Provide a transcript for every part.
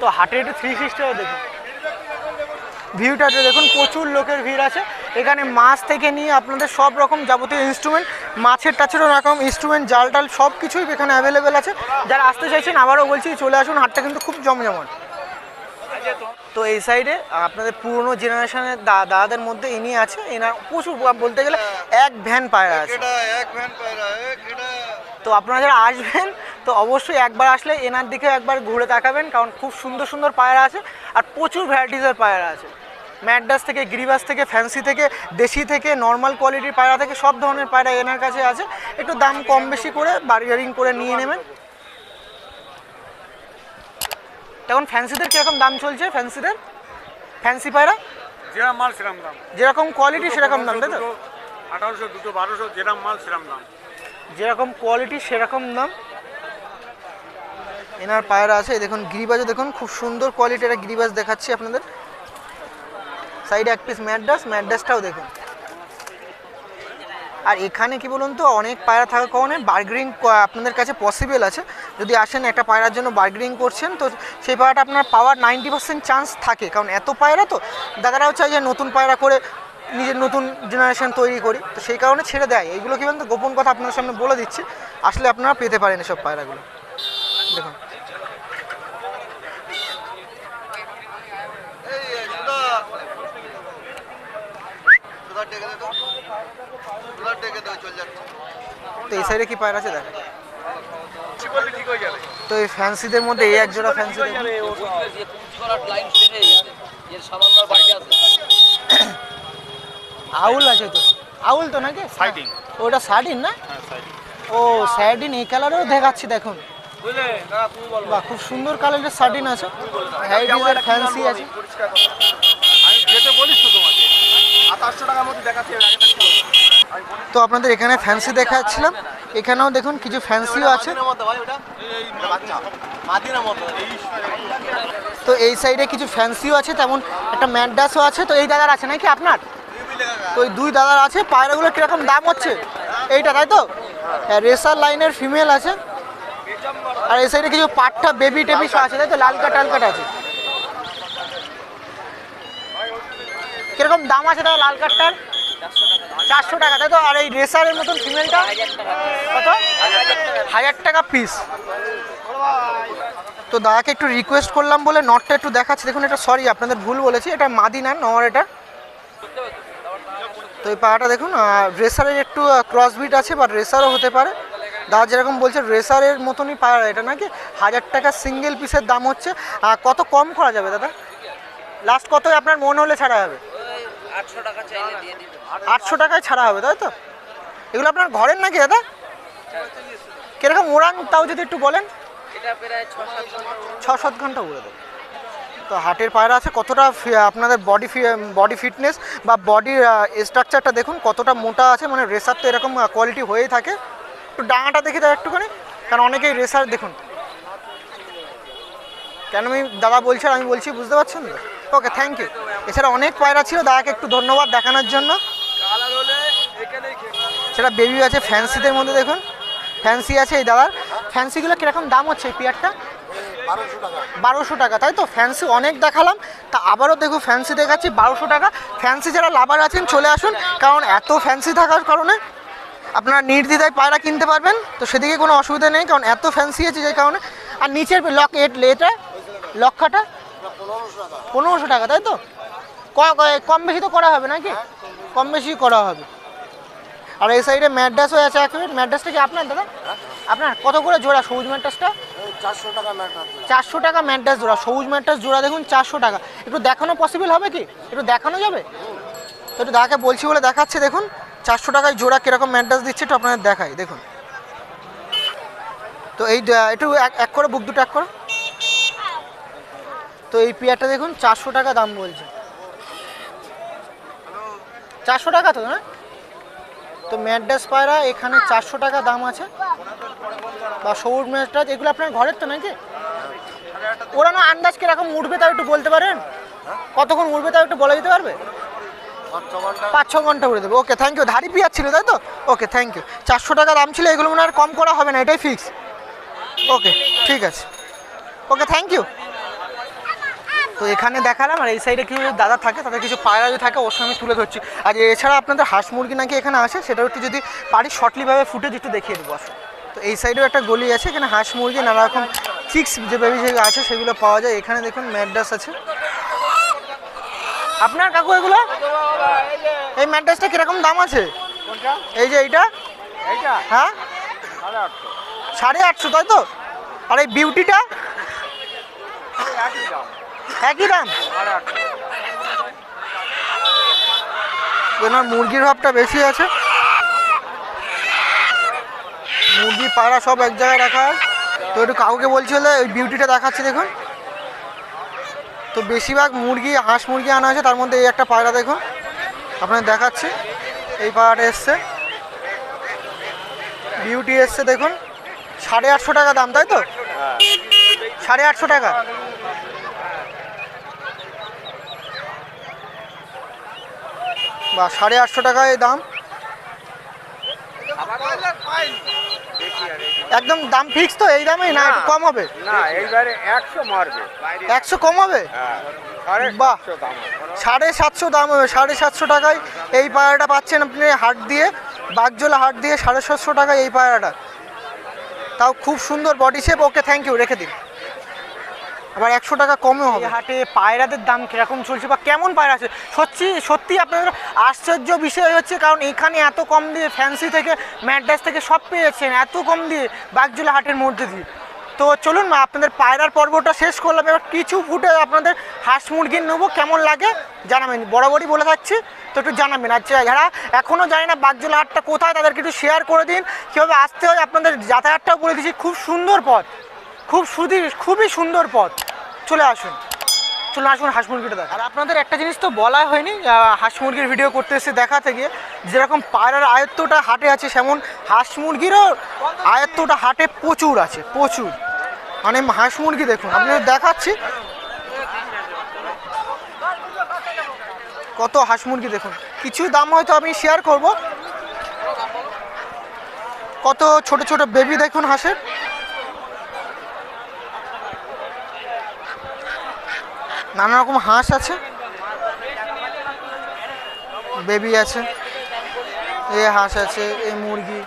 তো হাটের একটু থ্রি সিক্সটিও দেখুন। ভিউটা দেখুন প্রচুর লোকের ভিড় আছে। এখানে মাছ থেকে নিয়ে আপনাদের সব রকম যাবতীয় ইনস্ট্রুমেন্ট মাছের টাছেরও রকম ইনস্ট্রুমেন্ট জাল টাল সব কিছুই এখানে অ্যাভেলেবেল আছে। যারা আসতে চাইছেন আবারও বলছি চলে আসুন হাটটা কিন্তু খুব জমজমাট। তো এই সাইডে আপনাদের পুরনো জেনারেশনের দাদাদের মধ্যে ইনি আছে এনার প্রচুর বলতে গেলে এক ভ্যান পায়রা আছে। তো আপনারা যারা আসবেন তো অবশ্যই একবার আসলে এনার দিকে একবার ঘুরে তাকাবেন কারণ খুব সুন্দর সুন্দর পায়রা আছে আর প্রচুর ভ্যারাইটিসের পায়রা আছে। ম্যাডাস থেকে গিরিবাস থেকে ফ্যান্সি থেকে দেশি থেকে নর্মাল কোয়ালিটির পায়রা থেকে সব ধরনের পায়রা এনার কাছে আছে। একটু দাম কম বেশি করে বার্গেনিং করে নিয়ে নেবেন। এখন ফ্যান্সিদের কীরকম দাম চলছে? ফ্যান্সিদের ফ্যান্সি পায়রা? যেরাম মাল সেরাম দাম। যেরকম কোয়ালিটি সেরকম দাম তাই তো? আঠারোশো দুটো বারোশো যেরাম মাল সেরকম দাম। যেরকম কোয়ালিটি সেরকম দাম। এনার পায়রা আছে। দেখুন, গিরিবাজও দেখুন, খুব সুন্দর কোয়ালিটির একটা গিরিবাজ দেখাচ্ছি আপনাদের। সাইডে এক পিস ম্যাডাস ম্যাডাসটাও দেখুন। আর এখানে কি বলুন তো, অনেক পায়রা থাকার কারণে বার্গেনিং আপনাদের কাছে পসিবল আছে। যদি আসেন একটা পায়রার জন্য বার্গেনিং করছেন, তো সেই পায়রাটা আপনার পাওয়ার নাইনটি পার্সেন্ট চান্স থাকে। কারণ এত পায়রা তো, দাদারাও চাই যে নতুন পায়রা করে নিজের নতুন জেনারেশন তৈরি করি। তো সেই কারণে ছেড়ে দেয়। এইগুলো কি বলুন তো, গোপন কথা আপনাদের সামনে বলে দিচ্ছি। আসলে আপনারা পেতে পারেন এসব পায়রাগুলো। দেখুন। তো এই সাইডে কি পায়রা আছে দেখ। তো এই ফ্যান্সিদের মধ্যে এই এক জোড়া ফ্যান্সি আউল আছে তো। আউল তো নাকি? সাইডিং ওটা সার্ডিন না? হ্যাঁ ও সার্ডিন এই কালারেও দেখাচ্ছি দেখুন। বাহ খুব সুন্দর কালারের সার্ডিন আছে। হ্যারিডিজের ফ্যান্সি আছে। আমি যেতে বলিস তো তোমাকে। সাতাশশো টাকার মধ্যে দেখাচ্ছি এর আগে থাকতে বলো। আমি বলি তো আপনাদের এখানে ফ্যান্সি দেখাচ্ছিলাম। এখানেও দেখুন কিছু ফ্যান্সিও আছে। তো এই সাইডে কিছু ফ্যান্সিও আছে, তেমন একটা ম্যাডাসও আছে। তো এই দাদার আছে নাকি আপনার? তো ওই দুই দাদার আছে, পায়রাগুলো কীরকম দাম হচ্ছে? এইটা, তাই তো? হ্যাঁ রেসার লাইনের ফিমেল আছে। আর এই সাইডে কিছু পাট্টা বেবি টেবি আছে, তাই তো? লাল কাট টাল কাট আছে। কীরকম দাম আছে দাদা লাল কাঠটার চারশো টাকা, তাই তো? আর এই রেসারের মতন ফিমেলটা কত? হাজার টাকা পিস তো দাদাকে একটু রিকোয়েস্ট করলাম বলে নটটা একটু দেখাচ্ছি। দেখুন, এটা সরি আপনাদের ভুল বলেছি। এটা মাদি না নর এটা। তো এই পাহাড়টা দেখুন রেসারের একটু ক্রসবিট আছে বা রেসারও হতে পারে। দাদা যেরকম বলছে রেসারের মতনই পায়রা এটা নাকি? হাজার টাকা সিঙ্গেল পিসের দাম হচ্ছে। কত কম করা যাবে, দাদা? লাস্ট কত আপনার মন হলে ছাড়া হবে? আটশো টাকা চাইলে আটশো টাকায় ছাড়া হবে তাই তো? এগুলো আপনার ঘরের নাকি দাদা? কীরকম উড়ান তাও যদি একটু বলেন? ছ সাত ঘণ্টা উড়ে দেবে। তো হাটের পায়রা আছে কতটা ফি- আপনাদের বডি বডি ফিটনেস বা বডির স্ট্রাকচারটা দেখুন কতটা মোটা আছে মানে রেসার তো এরকম কোয়ালিটি হয়েই থাকে। একটু ডাঙাটা দেখি দাও একটুখানি কারণ অনেকেই রেসার দেখুন। কেন আমি দাদা বলছি আর আমি বলছি বুঝতে পারছেন? তো ওকে থ্যাংক ইউ এছাড়া অনেক পায়রা ছিল দাদাকে একটু ধন্যবাদ দেখানোর জন্য। সেটা বেবি আছে ফ্যান্সিদের মধ্যে দেখুন। ফ্যান্সি আছে এই দাদার। ফ্যান্সিগুলো কীরকম দাম হচ্ছে এই পিয়ারটা? বারোশো টাকা। তাই তো? ফ্যান্সি অনেক দেখালাম। তা আবারও দেখো ফ্যান্সি দেখাচ্ছি বারোশো টাকা। ফ্যান্সি যারা লাভার আছেন চলে আসুন কারণ এত ফ্যান্সি থাকার কারণে আপনারা নির্দ্বিধায় পায়রা কিনতে পারবেন। তো সেদিকে কোনো অসুবিধা নেই কারণ এত ফ্যান্সি আছে যে কারণে। আর নিচের লক এট এটা লক্ষাটা? পনেরোশো টাকা। পনেরোশো টাকা তাই তো? কম বেশি তো করা হবে নাকি? কম বেশি করা হবে। আর এই সাইডে ম্যাড্রাসও আছে এক মিনিট ম্যাড্রাসটা কি আপনার দাদা? আপনার কত করে জোড়া সবুজ ম্যাড্রাসটা চারশো টাকা ম্যাটার চারশো টাকা ম্যাড্রাস জোড়া। সবুজ ম্যাড্রাস জোড়া দেখুন চারশো টাকা। একটু দেখানো পসিবল হবে কি? একটু দেখানো যাবে? তো একটু দাদাকে বলছি বলে দেখাচ্ছে দেখুন। চারশো টাকায় জোড়া কীরকম ম্যাড্রাস দিচ্ছে একটু আপনাদের দেখাই দেখুন। তো এই একটু এক এক করে বুক দুটো এক করো। তো এই পেয়ারটা দেখুন চারশো টাকা দাম বলছে। চারশো টাকা তো না তো ম্যাড্রাস পায়রা, এখানে চারশো টাকা দাম আছে। বা সবুজ ম্যাড্রাস, এগুলো আপনার ঘরের তো নাকি? ওরানো আন্দাজ কীরকম উঠবে তাও একটু বলতে পারেন? কতক্ষণ উঠবে তাও একটু বলে দিতে পারবে? পাঁচ ছ ঘণ্টা উড়ে দেবে। ওকে থ্যাংক ইউ ধারি পিয়ার ছিল তাই তো? ওকে থ্যাংক ইউ চারশো টাকা দাম ছিল, এগুলো মনে হয় আর কম করা হবে না, এটাই ফিক্স ওকে, ঠিক আছে। ওকে থ্যাংক ইউ তো এখানে দেখালাম আর এই সাইডে কিছু দাদা থাকে তাদের কিছু পায়রা যদি থাকে ওর সঙ্গে আমি তুলে ধরছি। আর এছাড়া আপনাদের হাঁস মুরগি নাকি এখানে আসে সেটাও একটু যদি পারি শর্টলিভাবে ফুটেজ একটু দেখিয়ে দেবো আসলে তো এই সাইডেও একটা গলি আছে এখানে হাঁস মুরগি নানা রকম চিক্স যে বেবি যেগুলো আছে সেগুলো পাওয়া যায়। এখানে দেখুন ম্যাড্রাস আছে। আপনার কাকু এগুলো? এই ম্যাড্রাসটা কীরকম দাম আছে? এই যে এইটা? এইটা? হ্যাঁ? সাড়ে আটশো। তাই তো? আর এই বিউটিটা একই দাম? এনার মুরগির ভাবটা বেশি আছে। মুরগি পায়রা সব এক জায়গায় রাখা হয়। তো একটু কাউকে বলছিল, ওই বিউটিটা দেখাচ্ছে দেখুন। তো বেশিরভাগ মুরগি, হাঁস মুরগি আনা হয়েছে, তার মধ্যে এই একটা পায়রা দেখুন। আপনাদের দেখাচ্ছি, এই পায়রাটা এসছে। বিউটি এসছে দেখুন। সাড়ে আটশো টাকা দাম, তাই তো? সাড়ে আটশো টাকা। বা সাড়ে আটশো টাকায় দাম। একদম দাম ফিক্স তো এই দামেই না একটু কম হবে। না এইবারে একশো মারবে। একশো কম হবে? সাড়ে বাহ। সাতশো দাম হবে। সাড়ে সাতশো দাম হবে সাড়ে সাতশো টাকায় এই পায়রাটা পাচ্ছেন আপনি হাট দিয়ে বাগজোলা হাট দিয়ে সাড়ে সাতশো টাকায় এই পায়রাটা। তাও খুব সুন্দর body shape okay thank you রেখে দিন। আবার একশো টাকা কমও হবে। হাটে পায়রাদের দাম কীরকম চলছে বা কেমন পায়রা আছে? সত্যি সত্যি আপনাদের আশ্চর্য বিষয় হচ্ছে, কারণ এখানে এত কম দিয়ে ফ্যান্সি থেকে, ম্যাড্রাস থেকে সব পেয়েছেন, এত কম দিয়ে বাগজোলা হাটের মধ্যে দিয়ে। তো চলুন না আপনাদের পায়রার পর্বটা শেষ করলাম। এবার কিছু ফুটে আপনাদের হাঁস মুরগির নেব, কেমন লাগে জানাবেন। বরাবরই বলে থাকছি, তো একটু জানাবেন। আচ্ছা যারা এখনও জানি না বাগজোলা হাটটা কোথায়, তাদেরকে একটু শেয়ার করে দিন। কীভাবে আসতে হয়, আপনাদের যাতায়াতটাও বলে দিচ্ছি। খুব সুন্দর পথ, খুব সুদী, খুবই সুন্দর পথ। চলে আসুন। চলে আসুন, হাঁস মুরগিটা দেখা আর আপনাদের একটা জিনিস তো বলা হয়নি হাঁস মুরগির ভিডিও করতে এসে দেখা থেকে যেরকম পায়রার আয়ত্তটা হাটে আছে, সেমন হাঁস মুরগিরও আয়ত্তটা হাটে প্রচুর আছে, প্রচুর। মানে হাঁস মুরগি দেখুন আপনাদের দেখাচ্ছি। কত হাঁস মুরগি দেখুন। কিছু দাম হয়তো আমি শেয়ার করব। কত ছোট ছোট বেবি দেখুন হাঁসের। নানা রকম হাঁস আছে। বেবি আছে। এ হাঁস আছে, এ মুরগি।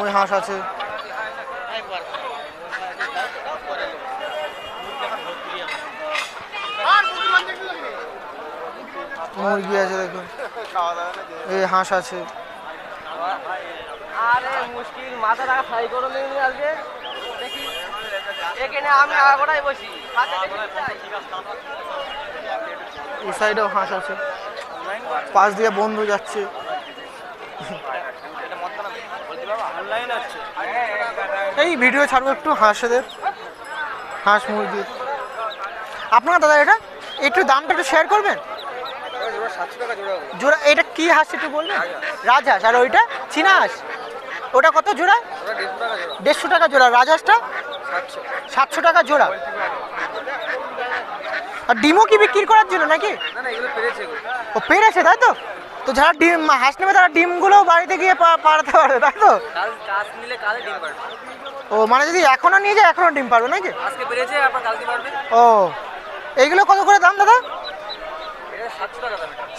ওই হাঁস আছে। মুরগি আছে, দেখুন। এই হাঁস আছে। আরে মুশকিল, মাথা টাকা ফ্রাই করে নিয়ে আজকে এখানে আমি বসি। এই সাইডেও হাঁস আছে। পাশ দিয়ে বন্ধু যাচ্ছে। এই ভিডিও ছাড়বো একটু হাঁসেদের। হাঁস মুরগি। আপনার দাদা, এটা একটু দামটা একটু শেয়ার করবেন? জোড়া, এটা কি হাঁস একটু বলবেন? রাজহাঁস। আর ওইটা চীনা হাঁস। ওটা কত জোড়া। দেড়শো টাকা জোড়া। রাজহাঁসটা? সাতশো। টাকা জোড়া? আর ডিমও কি বিক্রি করার জন্য নাকি। ও পেরেছে তাই তো? তো যারা ডিম হাঁস নেবে তারা ডিমগুলো বাড়িতে গিয়ে পাড়াতে পারবে তাই তো? ও মানে যদি এখনও নিয়ে যায় এখনও ডিম পারবে নাকি? ও এইগুলো কত করে দাম দাদা?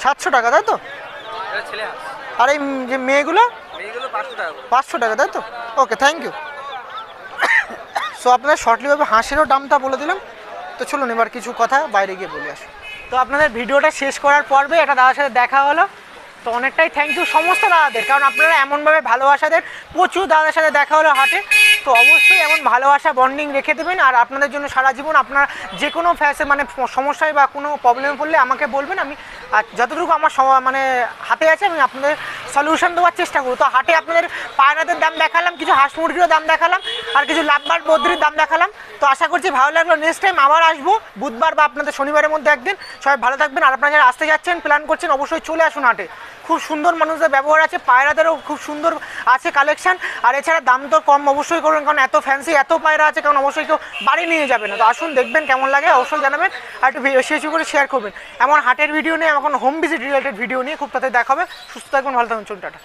সাতশো টাকা তাই তো? আর এই যে মেয়েগুলো। পাঁচশো টাকা তাই তো? ওকে থ্যাংক ইউ সো আপনাদের শর্টলিভাবে হাঁসেরও দামটা বলে দিলাম। তো চলুন এবার কিছু কথা বাইরে গিয়ে বলে আসুন তো আপনাদের ভিডিওটা শেষ করার পর্বে একটা দাদার সাথে দেখা হলো। তো অনেকটাই থ্যাংক ইউ সমস্ত দাদাদের, কারণ আপনারা এমনভাবে ভালোবাসাদের প্রচুর দাদার সাথে দেখা হলো হাটে। তো অবশ্যই এমন ভালোবাসা বন্ডিং রেখে দেবেন, আর আপনাদের জন্য সারা জীবন আপনার যে কোনো ফ্যাসে মানে সমস্যায় বা কোনো প্রবলেমে পড়লে আমাকে বলবেন, আমি আর যতটুকু আমার মানে হাতে আছে, আমি আপনাদের সলিউশন দেওয়ার চেষ্টা করব। তো হাটে আপনাদের পায়রাদের দাম দেখালাম, কিছু হাঁস মুরগিরও দাম দেখালাম, আর কিছু লাভবার বদ্রির দাম দেখালাম। তো আশা করছি ভালো লাগল। নেক্সট টাইম আবার আসব, বুধবার বা আপনাদের শনিবারের মধ্যে একদিন। সবাই ভালো থাকবেন। আর আপনারা যারা আসতে যাচ্ছেন প্ল্যান করছেন, অবশ্যই চলে আসুন হাটে। খুব সুন্দর মানুষদের ব্যবহার আছে, পায়রাদেরও খুব সুন্দর আছে কালেকশান আর এছাড়া দাম তো কম অবশ্যই করবেন, কারণ এত ফ্যান্সি এত পায়রা আছে, কারণ অবশ্যই কেউ বাড়ি নিয়ে যাবে না। তো আসুন, দেখবেন কেমন লাগে, অবশ্যই জানাবেন আর একটু বেশি বেশি করে শেয়ার করবেন। এমন হাটের ভিডিও নিয়ে এখন হোম ভিজিট রিলেটেড ভিডিও নিয়ে খুব তাদের দেখাবে সুস্থ থাকবেন, ভালো থাকুন চলুন, টাটা।